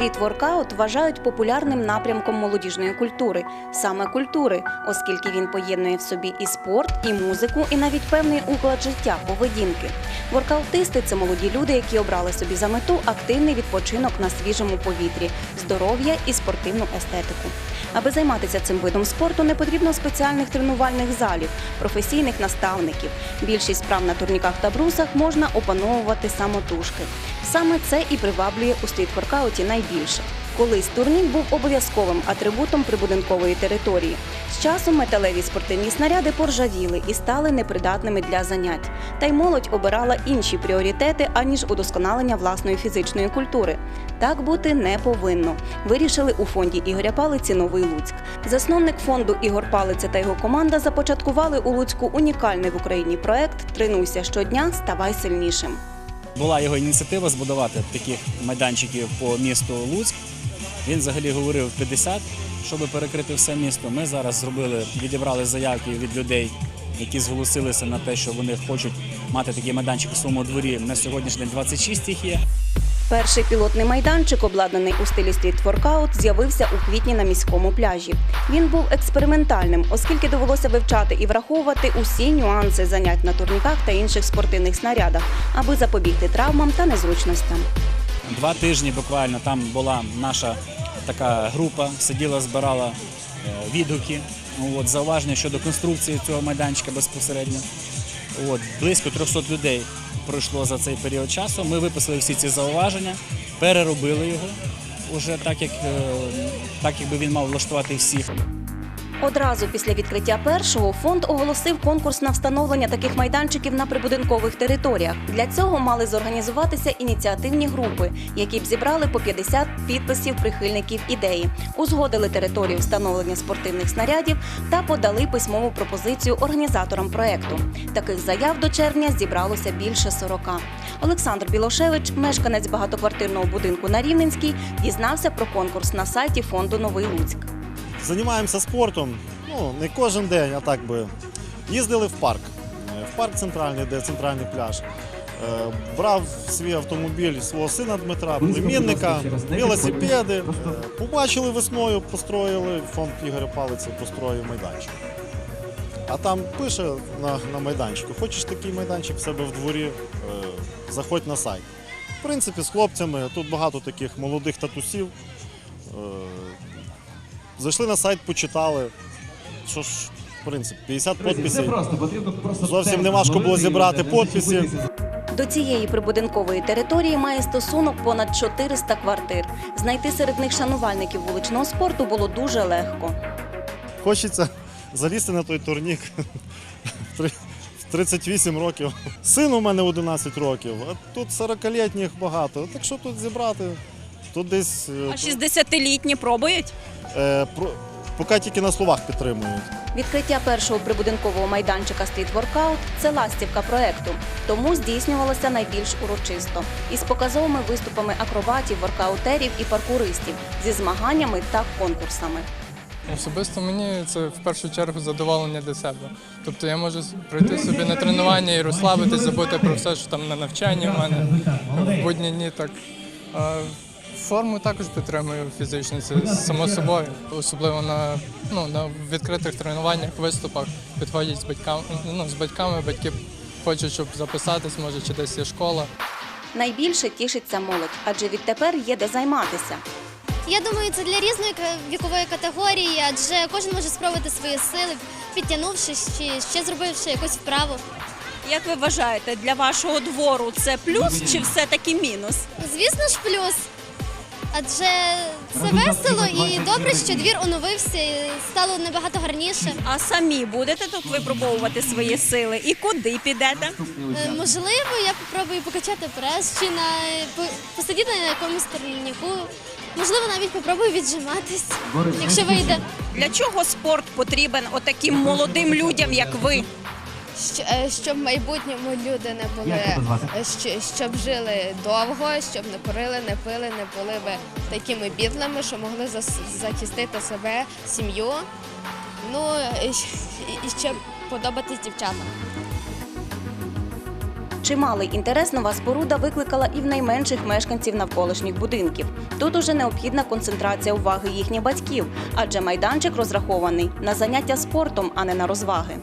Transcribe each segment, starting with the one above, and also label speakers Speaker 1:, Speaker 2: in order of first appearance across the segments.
Speaker 1: Стріт-воркаут вважають популярним напрямком молодіжної культури, саме культури, оскільки він поєднує в собі і спорт, і музику, і навіть певний уклад життя, поведінки. Воркаутисти це молоді люди, які обрали собі за мету активний відпочинок на свіжому повітрі, здоров'я і спортивну естетику. Аби займатися цим видом спорту, не потрібно спеціальних тренувальних залів, професійних наставників. Більшість справ на турніках та брусах можна опановувати самотужки. Саме це і приваблює у стріт-воркауті найбільше. Колись турнік був обов'язковим атрибутом прибудинкової території. З часом металеві спортивні снаряди поржавіли і стали непридатними для занять. Та й молодь обирала інші пріоритети, аніж удосконалення власної фізичної культури. Так бути не повинно. Вирішили у фонді Ігоря Палиці Новий Луцьк. Засновник фонду Ігор Палиця та його команда започаткували у Луцьку унікальний в Україні проект Тренуйся щодня, ставай сильнішим.
Speaker 2: Була його ініціатива збудувати таких майданчиків по місту Луцьк. Він взагалі говорив 50, щоб перекрити все місто. Ми зараз зробили, відібрали заявки від людей, які зголосилися на те, що вони хочуть мати такий майданчик у своєму дворі. На сьогоднішній день 26 їх є.
Speaker 1: Перший пілотний майданчик, обладнаний у стилі стріт-воркаут, з'явився у квітні на міському пляжі. Він був експериментальним, оскільки довелося вивчати і враховувати усі нюанси занять на турніках та інших спортивних снарядах, аби запобігти травмам та незручностям.
Speaker 2: Два тижні буквально там була наша така група, сиділа, збирала е, відгуки, ну, от, зауваження щодо конструкції цього майданчика безпосередньо. От, близько 300 людей пройшло за цей період часу. Ми виписали всі ці зауваження, переробили його уже так, як, е, так якби він мав влаштувати всіх.
Speaker 1: Одразу після відкриття першого фонд оголосив конкурс на встановлення таких майданчиків на прибудинкових територіях. Для цього мали зорганізуватися ініціативні групи, які б зібрали по 50 підписів прихильників ідеї, узгодили територію встановлення спортивних снарядів та подали письмову пропозицію організаторам проекту. Таких заяв до червня зібралося більше 40. Олександр Білошевич, мешканець багатоквартирного будинку на Рівненській, дізнався про конкурс на сайті фонду Новий Луцьк.
Speaker 3: Займаємося спортом, ну не кожен день, а так би. Їздили в парк. Е, В парк центральний, де центральний пляж. Е, Брав свій автомобіль свого сина Дмитра, племінника, велосипеди. Побачили весною, построїли, фонд Ігоря Палиці построїв майданчик. А там пише на, на майданчику, хочеш такий майданчик в себе в дворі, е, заходь на сайт. В принципі, з хлопцями тут багато таких молодих татусів. Зайшли на сайт, почитали. Що ж, в принципі, 50 підписів. Зовсім не важко було зібрати підписи.
Speaker 1: До цієї прибудинкової території має стосунок понад 400 квартир. Знайти серед них шанувальників вуличного спорту було дуже легко.
Speaker 3: Хочеться залізти на той турнік в 38 років. Син у мене 11 років, а тут 40-літніх багато. Так що тут зібрати? Тут десь е,
Speaker 4: А 60-літні пробують?
Speaker 3: е, про- поки тільки на словах підтримують.
Speaker 1: Відкриття першого прибудинкового майданчика стріт-воркаут – це ластівка проекту, тому здійснювалося найбільш урочисто із показовими виступами акробатів, воркаутерів і паркуристів зі змаганнями та конкурсами.
Speaker 5: Особисто мені це в першу чергу задоволення для себе. Тобто я можу прийти собі на тренування і розслабитись, забути про все, що там на навчанні в мене в будні дні так. А форму також підтримую фізично, це само собою. Особливо на, ну, на відкритих тренуваннях, виступах підходять з батьками, ну, з батьками, батьки хочуть, щоб записатись, може, чи десь є школа.
Speaker 1: Найбільше тішиться молодь, адже відтепер є де займатися.
Speaker 6: Я думаю, це для різної вікової категорії, адже кожен може спробувати свої сили, підтягнувшись чи ще зробивши якусь вправу.
Speaker 4: Як ви вважаєте, для вашого двору це плюс чи все-таки мінус?
Speaker 6: Звісно ж, плюс. Адже це весело і добре, що двір оновився і стало набагато гарніше.
Speaker 4: А самі будете тут випробовувати свої сили і куди підете?
Speaker 6: Е, Можливо, я попробую покачати прес чи на по- посидіти на якомусь турніку. Можливо, навіть попробую віджиматись, якщо вийде.
Speaker 4: Для чого спорт потрібен отаким молодим людям, як ви?
Speaker 7: Е, щоб в майбутньому люди не були, е, щоб жили довго, щоб не курили, не пили, не були би такими бідлами, що могли захистити себе, сім'ю. Ну і щ- і щоб подобатись дівчатам.
Speaker 1: Чималий інтерес нова споруда викликала і в найменших мешканців навколишніх будинків. Тут уже необхідна концентрація уваги їхніх батьків, адже майданчик розрахований на заняття спортом, а не на розваги.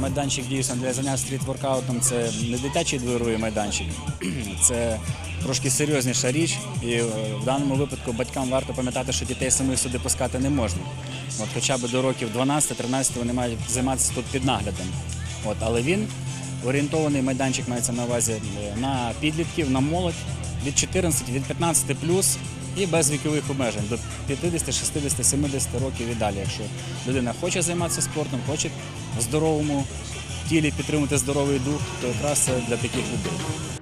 Speaker 2: Майданчик дійсно для заняття стріт-воркаутом це не дитячий дворовий майданчик, це трошки серйозніша річ. І е, в даному випадку батькам варто пам'ятати, що дітей самих сюди пускати не можна. От хоча б до років 12-13 вони мають займатися тут під наглядом. От, але він орієнтований майданчик мається на увазі е, на підлітків, на молодь від 14, від 15 плюс і без вікових обмежень до 50, 60, 70 років і далі. Якщо людина хоче займатися спортом, хоче в здоровому тілі підтримати здоровий дух, то якраз це для таких людей.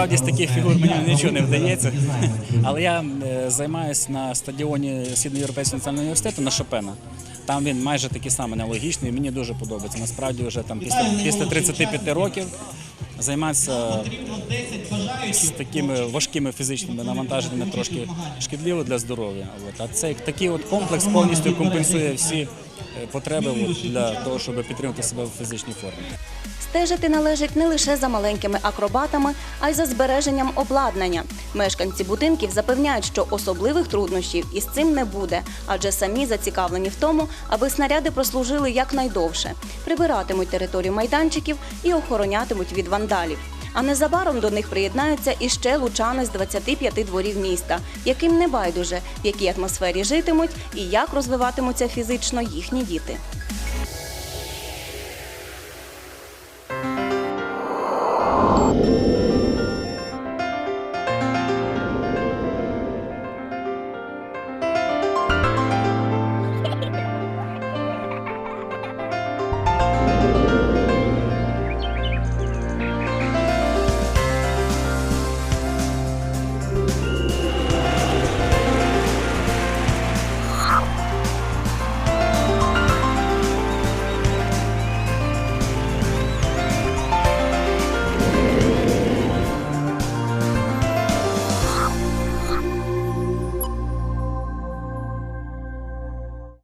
Speaker 2: Насправді з таких фігур мені нічого не вдається. Але я е, займаюся на стадіоні Східноєвропейського національного університету на Шопена. Там він майже такий самий аналогічний, мені дуже подобається. Насправді вже там після, після 35 років займатися з такими важкими фізичними навантаженнями трошки шкідливо для здоров'я. А цей такий от комплекс повністю компенсує всі потреби для того, щоб підтримати себе в фізичній формі.
Speaker 1: Стежити належить не лише за маленькими акробатами, а й за збереженням обладнання. Мешканці будинків запевняють, що особливих труднощів із цим не буде, адже самі зацікавлені в тому, аби снаряди прослужили якнайдовше, прибиратимуть територію майданчиків і охоронятимуть від вандалів. А незабаром до них приєднаються іще лучани з 25 дворів міста, яким не байдуже, в якій атмосфері житимуть і як розвиватимуться фізично їхні діти.